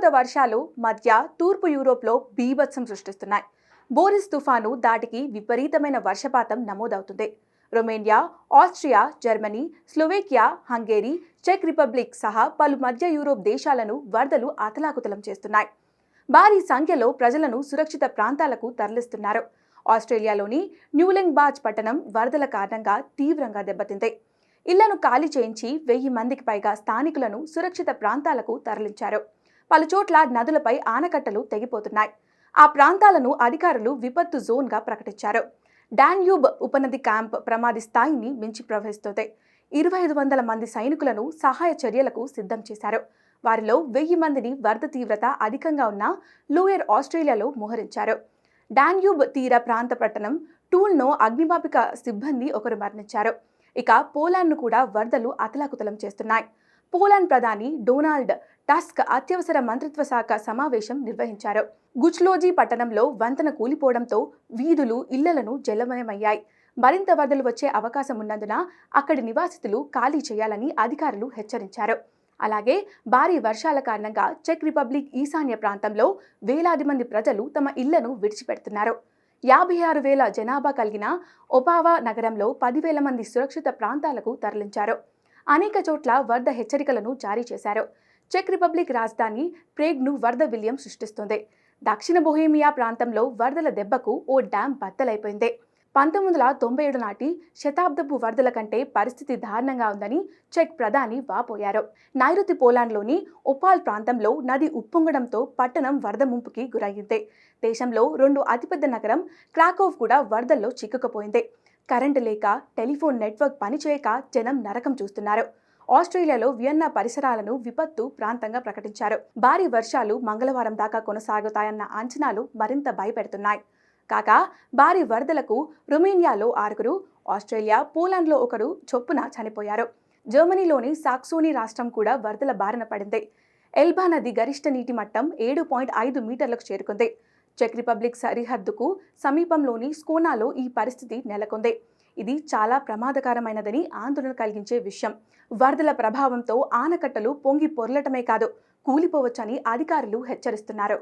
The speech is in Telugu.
కుండపోత వర్షాలు మధ్య తూర్పు యూరోప్లో బీభత్సం సృష్టిస్తున్నాయి. బోరిస్ తుఫాను దాటికి విపరీతమైన వర్షపాతం నమోదవుతుంది. Romania Austria Germany Slovakia Hungary check Republic సహా పలు మధ్య యూరోప్ దేశాలను వరదలు అతలాకుతలం చేస్తున్నాయి. భారీ సంఖ్యలో ప్రజలను సురక్షిత ప్రాంతాలకు తరలిస్తున్నారు. ఆస్ట్రేలియాలోని న్యూలింగ్ బాజ్ పట్టణం వరదల కారణంగా తీవ్రంగా దెబ్బతింది. ఇళ్ళను ఖాళీ చేయించి వెయ్యి మందికి పైగా స్థానికులను సురక్షిత ప్రాంతాలకు తరలించారు. పలుచోట్ల నదులపై ఆనకట్టలు తెగిపోతున్నాయి. ఆ ప్రాంతాలను అధికారులు విపత్తు జోన్గా ప్రకటించారు. డాన్యూబ్ ఉపనది క్యాంప్ ప్రమాది స్థాయిని మించి ప్రవహిస్తుంది. ఇరవై ఐదు వందల మంది సైనికులను సహాయ చర్యలకు సిద్ధం చేశారు. వారిలో వెయ్యి మందిని వరద తీవ్రత అధికంగా ఉన్న లూయర్ ఆస్ట్రేలియాలో మోహరించారు. డాన్యూబ్ తీర ప్రాంత పట్టణం టూల్నో అగ్నిమాపిక సిబ్బంది ఒకరు మరణించారు. ఇక పోలాండ్ను కూడా వరదలు అతలాకుతలం చేస్తున్నాయి. పోలాండ్ ప్రధాని డొనాల్డ్ టస్క్ అత్యవసర మంత్రిత్వ శాఖ సమావేశం నిర్వహించారు. గుచ్లోజీ పట్టణంలో వంతెన కూలిపోవడంతో వీధులు ఇళ్ళను జలమయమయ్యాయి. మరింత వరదలు వచ్చే అవకాశం ఉన్నందున అక్కడి నివాసితులు ఖాళీ చేయాలని అధికారులు హెచ్చరించారు. అలాగే భారీ వర్షాల కారణంగా చెక్ రిపబ్లిక్ ఈశాన్య ప్రాంతంలో వేలాది మంది ప్రజలు తమ ఇళ్ళను విడిచిపెడుతున్నారు. యాభై ఆరు వేల జనాభా కలిగిన ఒపావా నగరంలో పదివేల మంది సురక్షిత ప్రాంతాలకు తరలించారు. అనేక చోట్ల వరద హెచ్చరికలను జారీ చేశారు. చెక్ రిపబ్లిక్ రాజధాని ప్రేగ్ను వరద విలియం సృష్టిస్తుంది. దక్షిణ బొహేమియా ప్రాంతంలో వరదల దెబ్బకు ఓ డ్యాం బద్దలైపోయింది. పంతొమ్మిది వందల తొంభై ఏడు నాటి శతాబ్దపు వరదల కంటే పరిస్థితి దారుణంగా ఉందని చెక్ ప్రధాని వాపోయారు. నైరుతి పోలాండ్లోని ఒపాల్ ప్రాంతంలో నది ఉప్పొంగడంతో పట్టణం వరద ముంపుకి గురయ్యింది. దేశంలో రెండు అతిపెద్ద నగరం క్రాకోవ్ కూడా వరదల్లో చిక్కుకుపోయింది. కరెంటు లేక టెలిఫోన్ నెట్వర్క్ పనిచేయక జనం నరకం చూస్తున్నారు. ఆస్ట్రేలియాలో వియన్నా పరిసరాలను విపత్తు ప్రాంతంగా ప్రకటించారు. భారీ వర్షాలు మంగళవారం దాకా కొనసాగుతాయన్న అంచనాలు మరింత భయపెడుతున్నాయి. కాగా భారీ వరదలకు రొమేనియాలో ఆరుగురు ఆస్ట్రేలియా పోలాండ్లో ఒకరు చొప్పున చనిపోయారు. జర్మనీలోని సాక్సోనీ రాష్ట్రం కూడా వరదల బారిన పడింది. ఎల్బా నది గరిష్ట నీటి మట్టం ఏడు పాయింట్ ఐదు మీటర్లకు చేరుకుంది. చెక్ రిపబ్లిక్ సరిహద్దుకు సమీపంలోని స్కోనాలో ఈ పరిస్థితి నెలకొంది. ఇది చాలా ప్రమాదకరమైనదని ఆందోళన కలిగించే విషయం. వరదల ప్రభావంతో ఆనకట్టలు పొంగి పొర్లటమే కాదు కూలిపోవచ్చని అధికారులు హెచ్చరిస్తున్నారు.